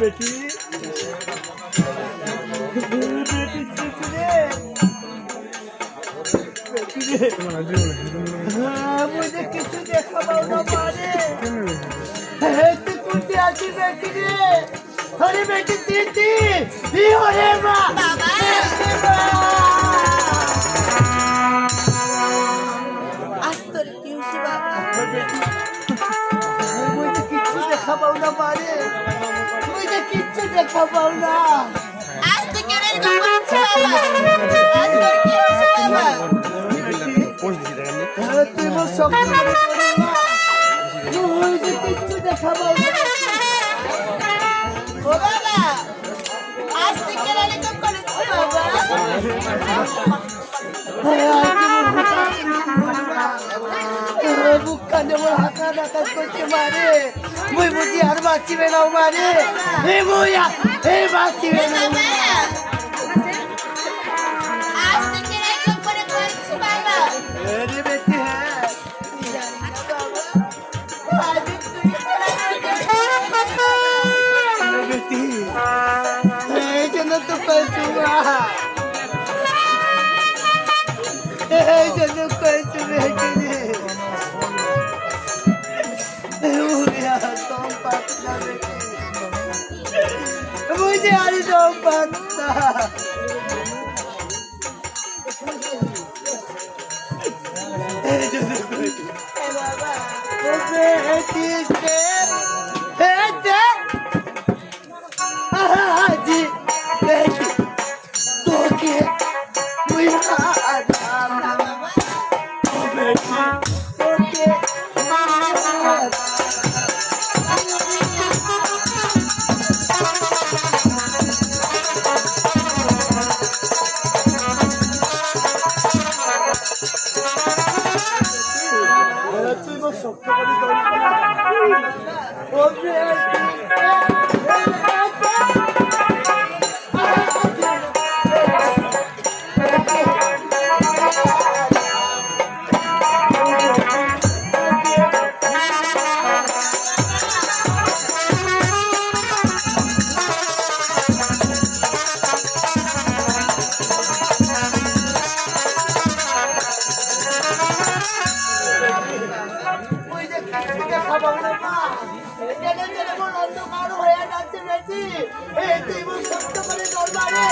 বেটি मुझे किसी के खबर ना मारे तू कुछ आती बेटी रे अरे बेटी सीती दी हो रे माँ बाबा आज तो क्यों सुबह मुझे किसी के खबर ना मारे কিচ্ছু দেখতে পাও না। আজ থেকে কিচ্ছু দেখা পাও না। আজ থেকে বুক কানে হাঁকা ডাকা করতে পারে? muy buen día, hermano, si ven a un a. মুঝে আর তোম শক্ত করে অন্ধকার হয়ে যাচ্ছে বেশি এই তুই সত্য করে দরবারে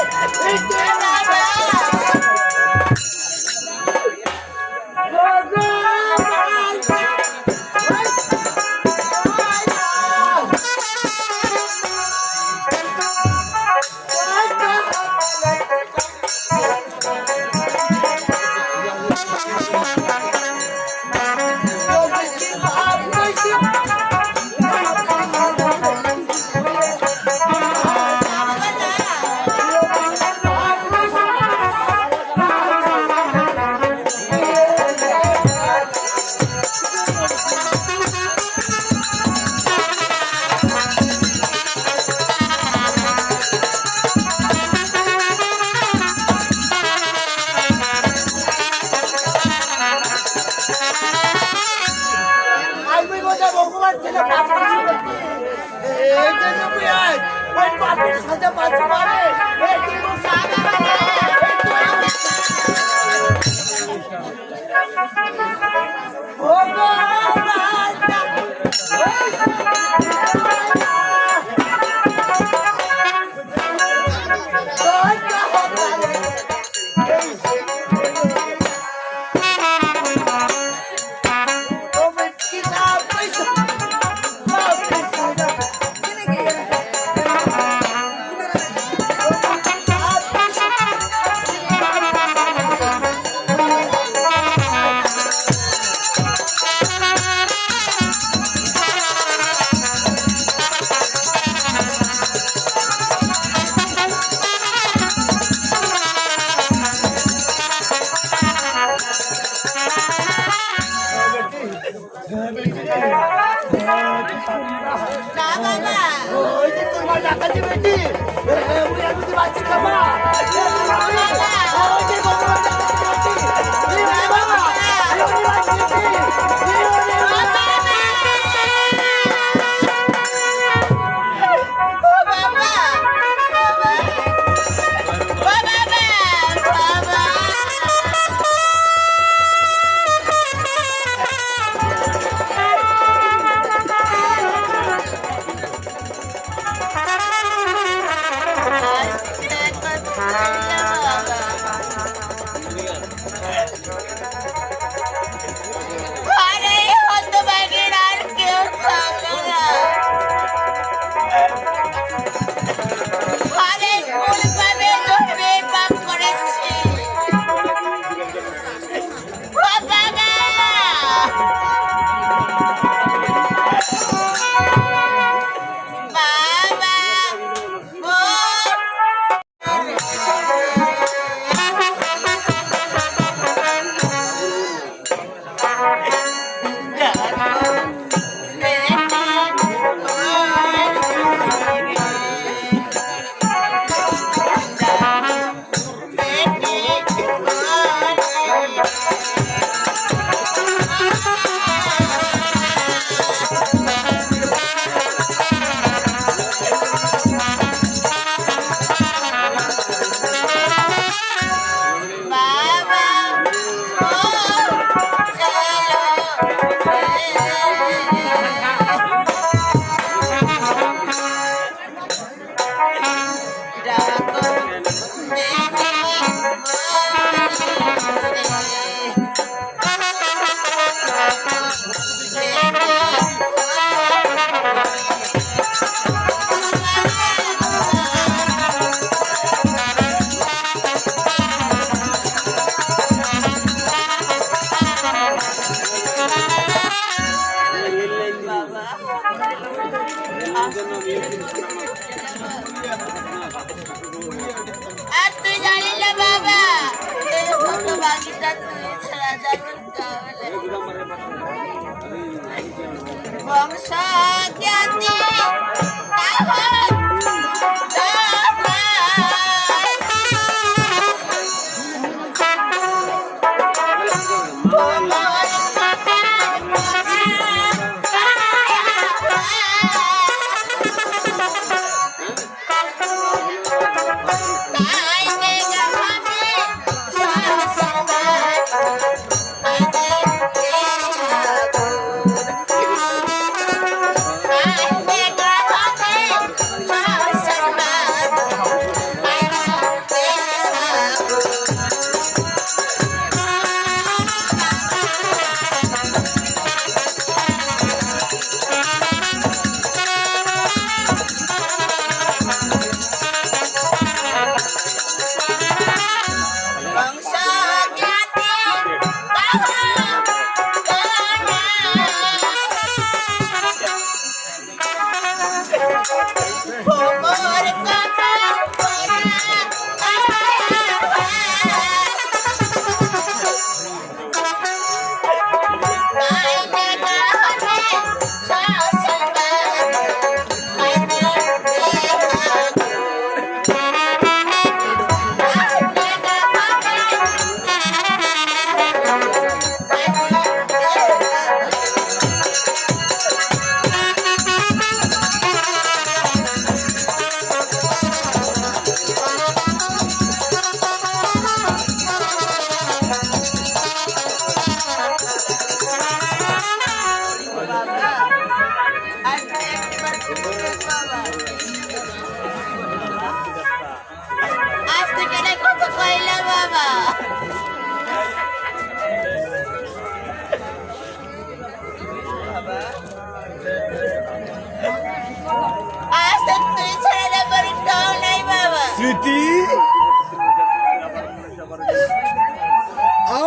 স্মৃতি?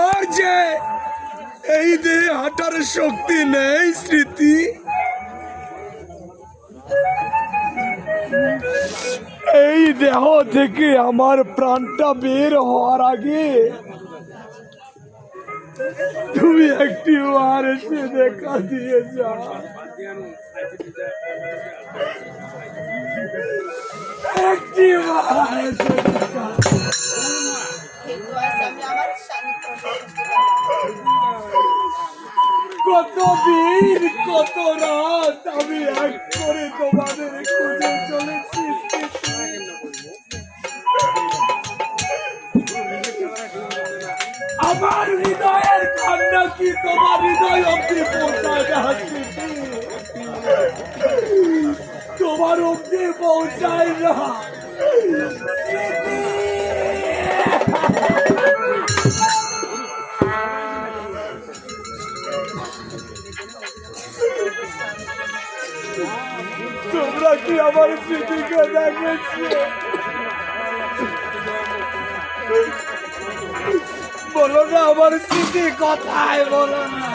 আর যে এই দেহে হাঁটার শক্তি নেই স্মৃতি? এই দেহ থেকে আমার প্রাণটা বের হওয়ার আগে তুমি একটি বার এসে দেখা দিয়ে যা একটি বার এসে কত দিন কত রাত আমি এক করে তোমাদের খুঁজে চলেছি আমার হৃদয়ের কান্না কি তোমার হৃদয় অব্দি পৌঁছায় স্মৃতি? তোমার অব্দি পৌঁছায় না তোমরা কি আমার স্মৃতিকে দেখেছ বলো না আমার স্মৃতি কথায় বলো না।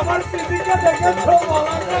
আমার স্মৃতিকে দেখেছ বলো না?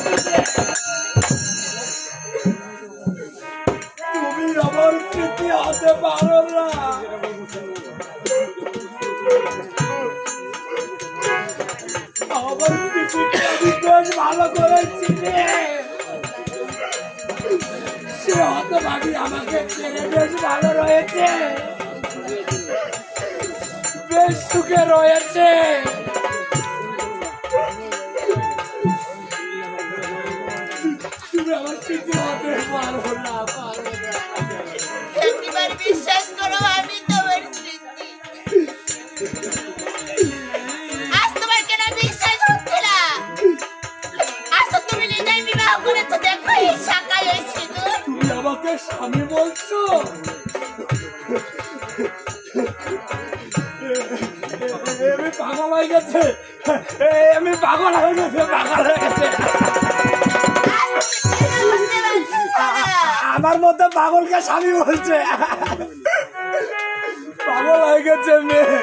ভালো করে সে হতভাগী আমাকে ছেড়ে বেশ ভালো রয়েছে বেশ সুখে রয়েছে আমার স্মৃতি হতে পারো না পারো না। বিশ্বাস করো আমাকে স্বামী বলছো আমি পাগল হয়ে গেছে আমি পাগল হয়ে গেছে পাগল হয়ে গেছে। আমার মধ্যে পাগলকে স্বামী বলছে পাগল হয়ে গেছে মেয়ে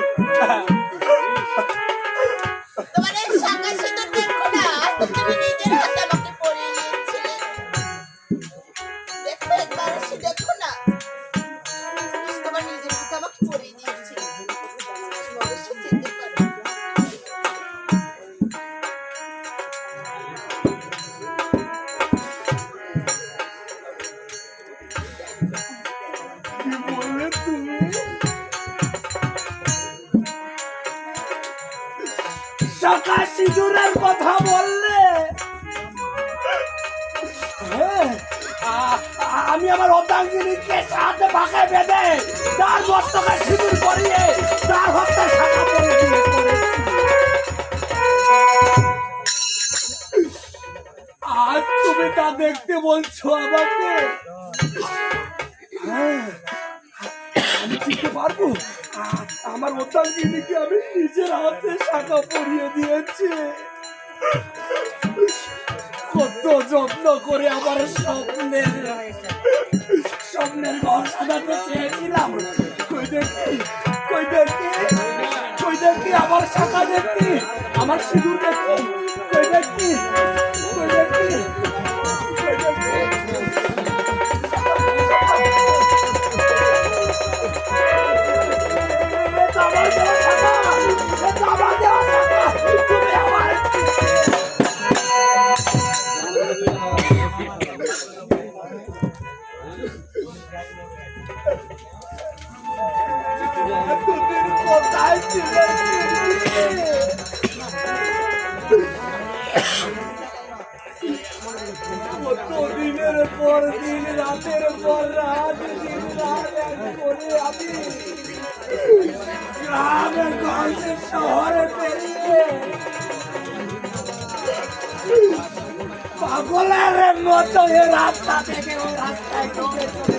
শাখা সিঁদুরের কথা বললে? হ্যাঁ, আমি আমার অর্ধাঙ্গিনীকে সাথে পাকায় বেঁধে তার মস্তকে সিঁদুর পরিয়ে তার হস্তে শাখা দিয়ে আজ তুমি তা দেখতে বলছো আমাকে? হ্যাঁ, আমি চিনতে পারব? আমার অর্ধাঙ্গিনীকে আমি নিজের হাতে শাখা পরিয়ে দিয়েছি। কত যত্ন করে আমার স্বপ্নের স্বপ্নের ঘর সাজাতে চেয়েছিলাম। কই দেখি কই দেখি কই দেখি আমার শাখা দেখি, আমার সিঁদুর দেখি, কই দেখি দিনের পর দিন, রাতের পর রাত, দিন, রাত করে আমি গ্রামে, গঞ্জে, শহরে পেরিয়ে পাগলের মতো এ রাস্তা থেকে ওই রাস্তায় ঢুকে চলে